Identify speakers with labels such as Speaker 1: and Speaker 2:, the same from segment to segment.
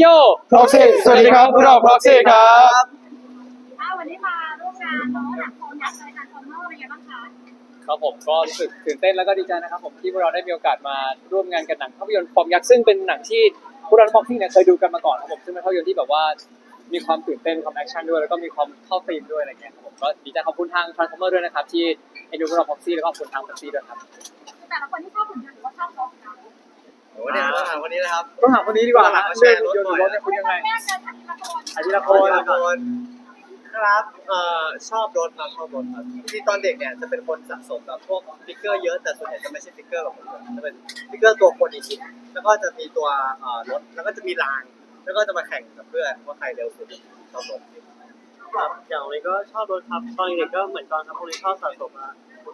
Speaker 1: โย
Speaker 2: Proxy สวัสดีครับพวกเรา Proxy ครับ
Speaker 3: อ่าวันนี้มาร่วมงานเนาะหนังโคมยักษ์เลยค่ะคอนเนอร์เป็นไงบ้างคะ
Speaker 1: ครับผมก็รู้สึกตื่นเต้นแล้วก็ดีใจนะครับผมที่พวกเราได้มีโอกาสมาร่วมงานกันหนังภาพยนตร์ฟอร์มยักษ์ซึ่งเป็นหนังที่พวกเราฟ็อกซี่เนี่ยเคยดูกันมาก่อนครับผมซึ่งเป็นภาพยนตร์ที่แบบว่ามีความตื่นเต้นความแอคชั่นด้วยแล้วก็มีความเข้าธีมด้วยอะไรเงี้ยครับผมก็ดีใจขอบคุณทาง Transformer ด้วยนะครับที่เอ็นดูพวกเราฟ็อกซี่แล้วก็ขอบคุณทางฟ็อกซี่ด้วยครับ
Speaker 3: แต่ละคนที่ชอบผลงานหรือว่าชอบรถนะ
Speaker 4: โอ้เนี่ยต้องถามคนนี้นะครับ
Speaker 1: ต้องถามคนนี้ดีกว่า
Speaker 4: ต้องถาม
Speaker 1: เรื่อง
Speaker 4: รถ
Speaker 1: ยน
Speaker 4: หน่
Speaker 1: ต์
Speaker 4: อย
Speaker 1: รถเนี่ยคุณยังไง
Speaker 3: แม่เจอทันทีละคน
Speaker 1: อาทิตย์ละ
Speaker 4: ค
Speaker 1: คนน
Speaker 4: ละคนครับเอ่อชอบรถครับชอบรถครับที่ตอนเด็กเนี่ยจะเป็นคนสะสมแบบพวกฟิกเกอร์เยอะแต่ส่วนใหญ่จะไม่ใช่ฟิกเกอร์แบบผมจะเป็นฟิกเกอร์ตัวคนจริงๆแล้วก็จะมีตัวเอ่อรถแล้วก็จะมีราง แล้วก็จะมาแข่งกับเพื่อนว่าใครเร็วสุดชอบรถ
Speaker 5: แบบอย่างวันนี้ก็ชอบรถครับตอนเด็กก็เหมือนตอนทำโอลิชอบสะสมอะ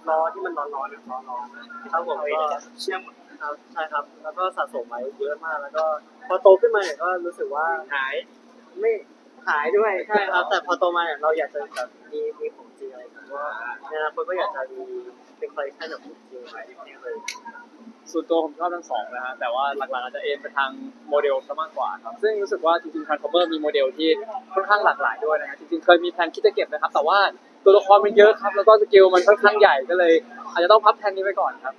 Speaker 5: ล้อที่มันร้อนๆนะล้อร้อนครับผมก็เชื่อม ครับใช่ครับแล้วก็สะสมไว้เยอะมากแล้วก็พอโตขึ้นมาเนี่ยก็รู้สึกว่า
Speaker 4: หาย
Speaker 5: ไม่หายด้วยใช่ครับแต่พอโตมาเนี่ยเราอยากจะแบบมีมีของจริงอะไรอย่างเงี้ยว่าในอนาคตก็อยากจะมีเป็นคอลเลคชันแบบของจริงไว้เนี่ยเลย
Speaker 1: ส่วนตัวผมชอบทั้งสองนะฮะแต่ว่าหลักๆอาจจะเอ็นไปทางโมเดลซะมากกว่าครับซึ่งรู้สึกว่าจริงๆ Transformer มีโมเดลที่ค่อนข้างหลากหลายด้วยนะฮะจริงๆเคยมีแผนคิดจะเก็บนะครับ แต่ว่า ตัวละครมันเยอะครับ แล้วก็สเกลมันค่อนข้างใหญ่ก็เลย อาจจะต้องพับแผนนี้ไว้ก่อนครับ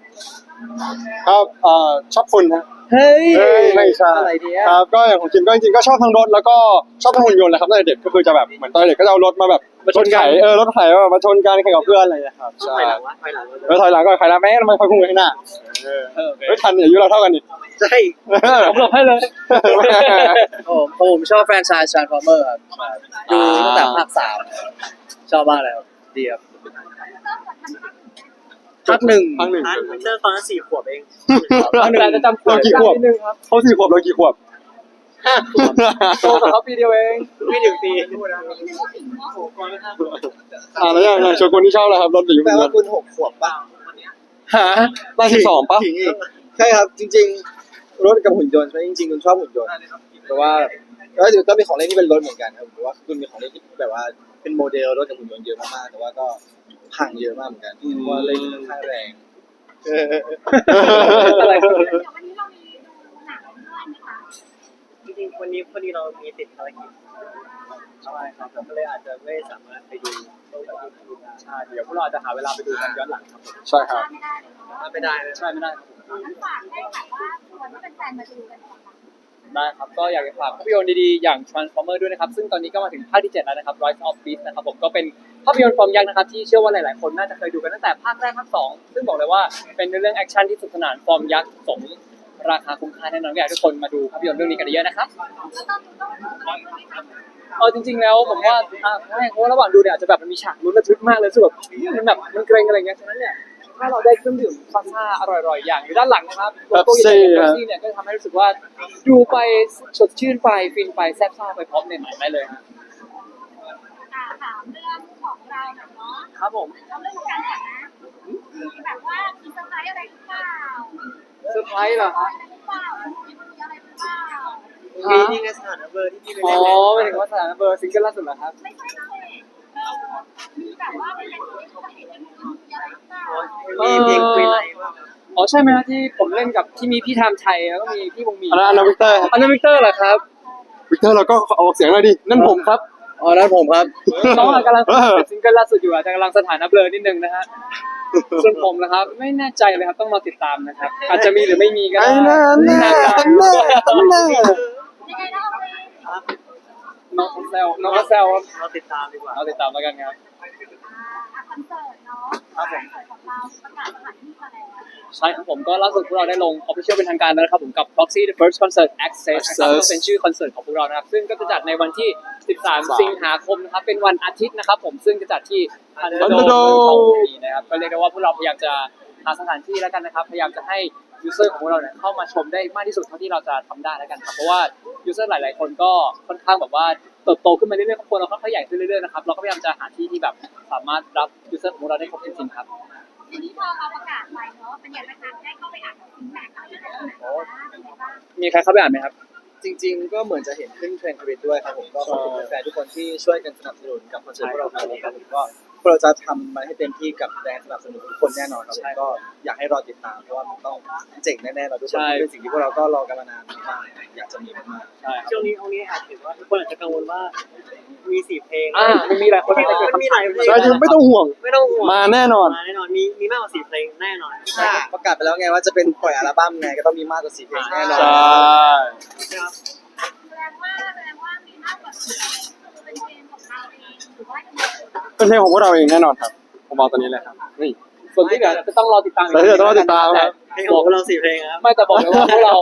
Speaker 2: ครับเอ่อชอบฝุ่นฮะ
Speaker 1: เฮ้ย
Speaker 2: เฮ้ยไม่ใช่
Speaker 1: อะไรดี
Speaker 2: ครับก็อย่างของคิมก็จริงๆก็ชอบทั้งรถแล้วก็ชอบทั้งหุ่นยนต์แหละครับตั้งแต่เด็กก็คือจะแบบเหมือนตอนเด็กก็จะเอารถมาแบบ
Speaker 1: มาชนกัน
Speaker 2: รถไถเออรถไถแบบมาชนกันแข่งกับเพื่อนอะไรอย่างเงี้ยครับ
Speaker 5: ต้อง
Speaker 2: ใช่
Speaker 5: ถอยหลังวะถอยหลังวะ
Speaker 2: เออถอยหลังก่อนใครละแม่ทำไมคอยพุ่งไปข้างหน้าเออ
Speaker 1: เออ
Speaker 2: ไม่ทันเนี่ยอายุเราเท่ากันนี่
Speaker 5: ใช่
Speaker 1: ผมหลบให้เลย
Speaker 6: ผมผมชอบแฟรนไชส์ Transformer ครับดูตั้งแต่ภาคสาม ชอบมากเลยครับดีครับภาคหนึ่ง
Speaker 2: ครั้งหนึ่ง
Speaker 5: อันเริ่มตอนนั้นสี่ขวบเอง
Speaker 1: ภาคหนึ่งจะจำ
Speaker 2: เรากี่ขวบ
Speaker 1: นิดนึงครับ
Speaker 2: เขาสี่ขวบเรากี่ขวบ
Speaker 1: โตกับเขาปีเดียวเอง
Speaker 5: ไม่ถึงปี
Speaker 2: อ่าแล้วอย่างอย่างชวนคนที่ชอบแล้วครับรถหรือ
Speaker 4: แปล
Speaker 2: หุ่นย
Speaker 4: ว่าน
Speaker 2: ต์
Speaker 4: คุณหกขวบป่ะ
Speaker 2: หาได้ที่สองปะ
Speaker 4: ถึงอีกใช่ครับจริง ๆ รถกับหุ่นยนต์ใช่ไหมจริงๆคุณชอบหุ่นยนต์แต่ว่า ก็ถือก็มีของเล่นที่เป็นรถเหมือนกันครับผมว่าคุณมีของเล่นที่แบบว่าเป็นโมเดลรถกับหุ่นยนต์เยอะมากๆแต่ว่าก็พังเยอะมากเหมือนกันเพราะว่าเล่นค่อนข้างแรง
Speaker 1: อะไร
Speaker 3: เดี๋ยววันนี้เรามีดูหนังด้วยไหมคะ
Speaker 5: จริงๆวันนี้พอดีเรามีติดภารกิจใช่ครับก็เลยอาจจะไม่สามารถไปดูโต๊ะกับที่ดูได้
Speaker 1: ใช่เดี๋ยวพวกเราอาจจะหาเวลาไปดูกันย้อนหลังครับ
Speaker 2: ใช่ครับ
Speaker 3: ไม่ได้เลย
Speaker 4: ไม่ได้นะ
Speaker 1: ใช่ไม่ได้ครับ
Speaker 3: งั้นฝากให้แบบว่าชวนให้แฟนๆมาดูกันก่อนค่ะ
Speaker 1: ได้ครับ ก็อยากจะฝากภาพยนตร์ดีๆ อย่าง Transformer ด้วยนะครับ ซึ่งตอนนี้ก็มาถึงภาคที่ 7 แล้วนะครับ Rise of Beast นะครับผมก็เป็นภาพยนตร์ฟอร์มยักษ์นะครับ ที่เชื่อว่าหลายๆ คนน่าจะเคยดูกันตั้งแต่ภาคแรกภาค2ซึ่งบอกเลยว่าเป็นเรื่องแอคชั่นที่สนุกสนานฟอร์มยักษ์สมราคาคุ้มค่าแน่นอนก็อยากให้ทุกคนมาดูภาพยนตร์เรื่องนี้กันเยอะๆนะครับ
Speaker 3: องต้องต้องต้องไหมคะ
Speaker 1: เออจริง ๆ แล้วผมว่าอ่าใช่เพราะว่าระหว่างดูเนี่ยอาจจะแบบมันมีฉากลุ้นระทึกมากเลยสึกแบบมันแบบมันเกรงอะไรเงี้ยฉะนั้นเนี่ย ถ้าเราได้เครื่องดื่มซ่าๆอร่อยๆ อย่างอยู่ด้านหลังนะครับโลโก้ใหญ่ๆของ Pepsi เนี่ยก็จะทำให้รู้สึกว่าดูไปสดชื่นไปฟินไปแซ่บซ่าไปพร้อมในหนังได้เลยฮะ
Speaker 3: อ่าถามเรื่องของเราหน่อยเนาะ
Speaker 1: ครับผม
Speaker 3: เอาเรื่องของการแต่งนะมีแบบว่ามีเซอร์ไพรส์อะไรหรือเปล่า
Speaker 1: เซอร์ไพรส์เหรอ
Speaker 3: อะ
Speaker 1: ฮะ
Speaker 3: ไรหรือเปล่ามีอะไรหรือเปล่า
Speaker 5: มีที่ในสถานเบอร์ที่พี่ไป
Speaker 1: อ๋
Speaker 5: เล่
Speaker 1: อน
Speaker 5: เลย
Speaker 1: หมายถึงว่าสถานะเบอร์ซิงเกิลล่าสุดเหรอครับ
Speaker 3: ไม่ใช่สิเออมีแบบว่าเป็นอะไรที่ปกติเป็นมีอะไรหรือเปล่า
Speaker 5: มีเพลงคุยไรบ้าง
Speaker 1: อ๋อใช่ไหมฮะที่ผมเล่นกับที่มีพี่ไทม์ชัยแล้วก็มีพี่วงมี
Speaker 2: อันนั้นอันนั้นวิกเตอร์ครับ
Speaker 1: อันนั้นวิกเตอร์เหรอครับ
Speaker 2: วิกเตอร์เราก็ออกเสียงหน่อยดินั่นผมครับ
Speaker 6: อ๋อนั่นผมครับ
Speaker 1: น้องอะกำลังเป็นซิงเกิลล่าสุดอยู่อาจจะกำลังสถานะเบลอนิดนึงนะฮะส่วนผมนะครับ ไม่แน่ใจเลยครับต้องรอติดตามนะครับ อาจจะมีหรือไม่มีก็ได้
Speaker 2: ไอ้นั่นน่ะ
Speaker 1: น่าจะ
Speaker 2: อันน่ะอันน่ะ
Speaker 3: ยังไงนะเอาไป
Speaker 1: น้องเขาแซวน้องเขาแซวครับ
Speaker 5: เราติดตามดีกว่า
Speaker 1: เอาติดตามแล้วกันครับ
Speaker 3: อ่าคอนเสิร์ตเนาะ
Speaker 1: ครับผม
Speaker 3: คอนเสิร์ตของเราประกาศสถานที่มาแล้ว
Speaker 1: ใช่ครับผมก็ล่าสุดพวกเราได้ลง official เป็นทางการแล้วนะครับผมกับ Proxy The First Concert Access นะครับ
Speaker 2: Access
Speaker 1: ก็เป็นชื่อคอนเสิร์ตของพวกเรานะครับ ซึ่งก็จะจัดในวันที่ 13 สิงหาคมนะครับ เป็นวันอาทิตย์นะครับผมซึ่งจะจัดที่ Thunderdome
Speaker 2: Thunderdome
Speaker 1: ของปีนะครับก็เรียกได้ว่าพวกเราพยายามจะหาสถานที่แล้วกันนะครับ พยายามจะให้ user ของพวกเราเนี่ยเข้ามาชมได้มากที่สุดเท่าที่เราจะทำได้แล้วกันครับเพราะว่า user หลาย ๆ คนก็ค่อนข้างแบบว่า เติบโตขึ้นมาเรื่อยๆครอบครัวเราค่อยๆใหญ่ขึ้นเรื่อยๆนะครับเราก็พยายามจะหาที่ที่แบบสามารถรับ user ของพวกเราได้ครบจริงๆครับ
Speaker 3: ทีนี้พอเราประกาศไปเนาะเป็นยังไงบ้างได้เข้าไปอ่านฟีดแบ็กอะไรอย่างเงี้ยเป็นไงบ้าง
Speaker 1: มีใครเข้าไปอ่านไหมครับ
Speaker 4: จริงๆ ก็เหมือนจะเห็นขึ้นเทรนด์ทวิตด้วยครับผมก็ขอบคุณแฟนๆทุกคนที่ช่วยกันสนับสนุนกับคอนเสิร์ตพวกเราครั้งนี้ครับผมก็
Speaker 6: พวกเราจะทำมันให้เต็มที่กับแรงสนับสนุนทุกคนแน่นอนครับผมก็อยากให้รอติดตามเพราะว่ามันต้องเจ๋งแน่ๆเราทุกคนเป็นสิ่งที่พวกเราก็รอกันมานานมากๆอยากจะมีมาก
Speaker 1: ใช่ครับ
Speaker 5: ช่วงนี้เอานี้แอบเห็นว่าทุกคนอาจจะกังวลว่า มีสี่เพลง
Speaker 1: อ่ามันมีหลายคนที่จะเกิด
Speaker 5: มันมี
Speaker 1: คำ
Speaker 5: ห
Speaker 1: ถา
Speaker 5: ลาย
Speaker 1: ม
Speaker 5: เพลง
Speaker 2: ใช่ยังไม่ต้องห่วง
Speaker 5: ไม่ต้องห่วง
Speaker 2: มาแน่นอน
Speaker 5: มาแน่นอน มีมีมากกว่าสี่เพลงแน่นอน
Speaker 6: ๆถ้าประกาศไปแล้วไงว่าจะเป็นปล่อยอัลบั้มไงก็ต้องมีมากกว่าสี่เพลงแน่นอน
Speaker 2: ใช่
Speaker 5: ครับ
Speaker 3: แสดงว่าแสดงว่ามีมากกว่าสี่เป็นเพลงของเราเองหรือว่ายังไง
Speaker 2: เป็นเพลงของพวกเราเองแน่นอนครับ ผมบอกตอนนี้เลยครับนี่
Speaker 1: ส่วนที่เหลือจะต้องรอติดตามก
Speaker 2: แล้วเดี๋ยวต้องรอติดตามครับ
Speaker 5: เพลงของพวกเราสี่เพลงครับ
Speaker 1: ไม่แต่บอกเลยว่าพวกเรา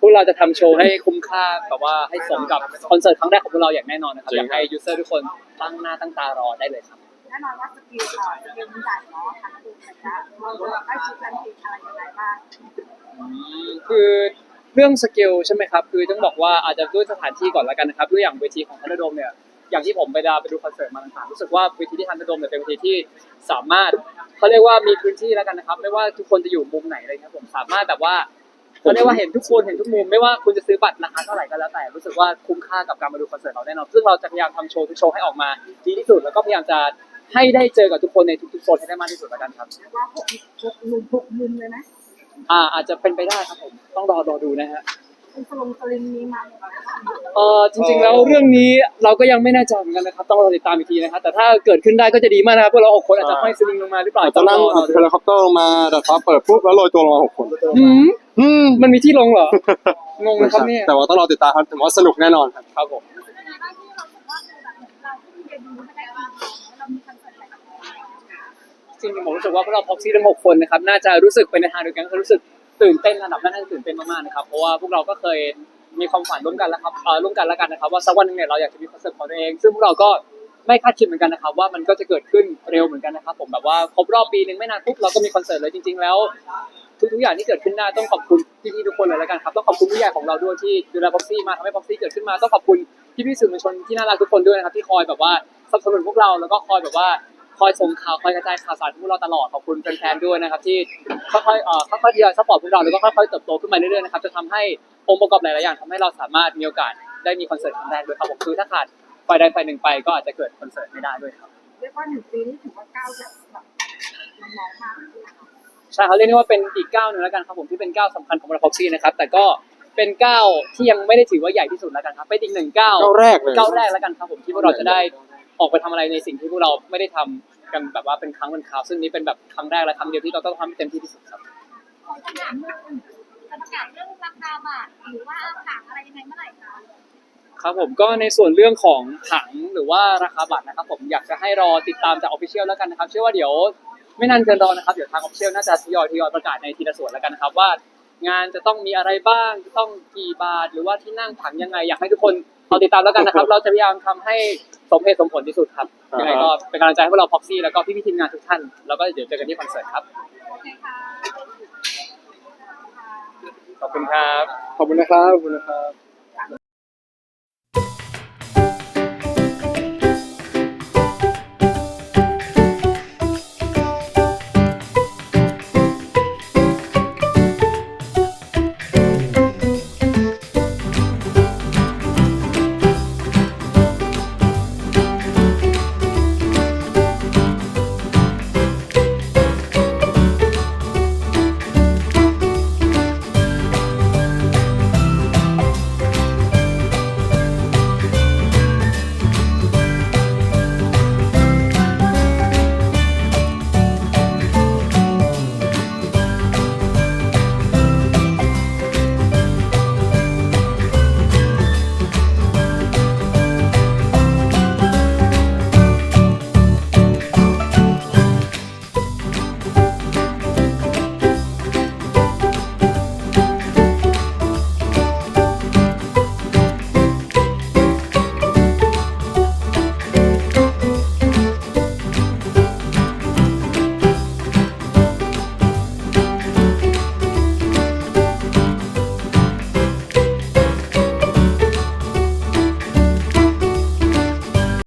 Speaker 1: พวกเราจะทำโชว์ให้คุ้มค่าแบบว่าให้สมกับคอนเสิร์ตครั้งแรกของพวกเราอย่างแน่นอนนะครับ
Speaker 2: จริ
Speaker 1: อง ยากให้ยูเซอร์ทุกคนตั้งหน้าตั้งตารอได้เลยครับ
Speaker 3: แน่นอนว่าสกิลต่อสกิลมันใหญ่เนาะทั้งคู่เลยนะเราได้คิดกันเพลงอะไรยังไงบ้าง
Speaker 1: คือเรื่องสเกลใช่ไหมครับ คือต้องบอกว่าอาจจะด้วยสถานที่ก่อนละกันนะครับด้วยอย่างเวทีของทันเดอร์โดมเนี่ย อย่างที่ผมไปดาไปดูคอนเสิร์ตมาต่างๆรู้สึกว่าเวทีที่ทันเดอร์โดมเนี่ยเป็นเวทีที่สามารถเขาเรียกว่ามีพื้นที่แล้วกันนะครับ ไม่ว่าทุกคนจะอยู่มุมไหนเลยครับผมสามารถแบบว่าเขาเรียกว่าเห็นทุกคนเห็นทุกมุมไม่ว่าคุณจะซื้อบัตรราคาเท่าไหร่ก็แล้วแต่รู้สึกว่าคุ้มค่ากับการมาดูคอนเสิร์ตเราแน่นอนซึ่งเราจะพยายามทำโชว์ทุกโชว์ให้ออกมาดีที่สุดแล้วก็พยายามจะให้ได้เจอกับทุกคนในทุกๆโซนให้ได้มากที่สุดแล้วกันครับ
Speaker 3: เรียกว่าหกหกมุมหกมุมเลยไหม
Speaker 1: อ่าอาจจะเป็นไปได้ครับผมต้องรอรอดูนะฮะ
Speaker 3: เป็นสลงสลิงมีมา
Speaker 1: เออจริงๆแล้วเรื่องนี้เราก็ยังไม่แน่ใจเหมือนกันนะครับ ต้องรอติดตามอีกทีนะครับแต่ถ้าเกิดขึ้นได้ก็จะดีมากนะครับพวกเราหกคนอาจจะห้อยสลิงลงมาหรือเปล่า
Speaker 2: อาจจะนั่ง
Speaker 1: ต้องรอ
Speaker 2: เฮลิคอปเตอร์ลงมาดัดฟ้าเปิดปุ๊บแล้วโรยตัวลงมาหกคน
Speaker 1: หืม
Speaker 2: อืม
Speaker 1: มันมีที่ลงเหรองงนะครับเนี่ย
Speaker 2: แต่ว่าต้องรอติดตามครับถือว่าสนุกแน่นอนครับ
Speaker 1: ครับผม
Speaker 3: เป็นยังไงบ้างที่เราสึกว่าคือแบบเราเพิ่งเรียนรู้มาได้ดีเรามีคอนเสิร์ตอะไรกับเรา
Speaker 1: จริงๆผมรู้สึกว่าพวกเราพ็อกซี่ทั้งหกคนนะครับน่าจะรู้สึกไปในทางเดียวกันก็คือรู้สึก ตื่นเต้นระดับแรกน่าจะตื่นเต้นมากๆนะครับเพราะว่าพวกเราก็เคยมีความฝันร่วมกันแล้วครับเอ่อร่วมกันแล้วกันนะครับว่าสักวันหนึงเนี่ยเราอยากจะมีคอนเสิร์ตของตัวเอง ซึ่งพวกเราก็ไม่คาดคิดเหมือนกันนะครับว่ามันก็จะเกิดขึ้นเร็วเหมือนกันนะครับผมแบบว่าครบรอบปีหนึ่งไม่นานปุ๊บเราก็มีคอนเสิร์ตเลยจริง ๆ แล้ว ทุกๆอย่างที่เกิดขึ้นได้ต้องขอบคุณพี่ๆทุกคนเลยแล้วกันครับต้องขอบคุณผู้ใหญ่ของเราด้วยที่ดูแลพ็อกซี่มาทำให้พ็อกซี่เกิดขึ้นมาต้องขอบคุณพี่ๆสื่อมวลชนที่น่ารักทุกคนด้วยนะครับที่คอยแบบว่าสนับสนุนพวกเราแล้วก็คอยแบบว่า คอยส่งข่าวคอยกระจายข่าวสารให้พวกเราตลอดขอบคุณแฟนๆด้วยนะครับที่ค่อยๆเอ่อค่อยๆทยอยซัพพอร์ตพวกเราแล้วก็ค่อยๆเติบโตขึ้นมาเรื่อยๆนะครับจะทำให้องค์ประกอบหลายๆอย่างทำให้เราสามารถมีโอกาสได้มีคอนเสิร์ตครั้งแรกด้วยครับผมคือถ้าขาดฝ่ายใดฝ่ายหนึ่งไปก็อาจจะเกิดคอนเสิร์ตไม่ได้ด้วยครับ
Speaker 3: เรียกว่าหนึ่งปีนี่ถือว่าก้าวจากแบบน้องๆมากเลยนะคะ
Speaker 1: ใช่เขาเรียกได้ว่าเป็นอีกก้าวหนึ่งแล้วกันครับผมที่เป็นก้าวสำคัญของเราพ็อกซี่นะครับแต่ก็ เป็นก้าวที่ยังไม่ได้ถือว่าใหญ่ที่สุดแล้วกันครับเป็นอีกหนึ่งก้าว
Speaker 2: ก้าวแรกเลย
Speaker 1: ก้าวแรกแล้วกันครับผมที่พวกเราจะได้ออกไปทำอะไรในสิ่งที่พวกเราไม่ได้ทำกันแบบว่าเป็นครั้งเป็นคราวซึ่งนี้เป็นแบบครั้งแรกและครั้งเดียวที่เราต้องทำให้เต็มที่ที่สุดครับ
Speaker 3: ของคำถามหนึ่งจะประกาศเรื่องราคาบัตรหรือว่าผังอะไรยังไงเมื่อไหร่คะ
Speaker 1: ครับผมก็ในส่วนเรื่องของผังหรือว่าราคาบัตรนะครับผมอยากจะให้รอติดตามจากออฟฟิเชียลแล้วกันนะครับ เชื่อว่าเดี๋ยวไม่นานเกินรอนะครับ เดี๋ยวทางออฟฟิเชียลน่าจะทยอยทยอยประกาศในทีละส่วนแล้วกันนะครับว่า งานจะต้องมีอะไรบ้าง จะต้องกี่บาท หรือว่าที่นั่งผังยังไง อยากให้ทุกคนรอติดตามแล้วกันนะครับ เราจะพยายามทำให้สมเหตุสมผลที่สุดครับยังไงก็เป็นกำลังใจให้พวกเราพ็อกซี่แล้วก็พี่ๆทีมงานทุกท่าน แล้วก็เดี๋ยวเจอกันที่คอนเสิร์ตครับ
Speaker 3: โอเคค่ะ
Speaker 1: ขอบคุณครับ
Speaker 2: ขอบคุณนะครับ ขอบคุณนะครับ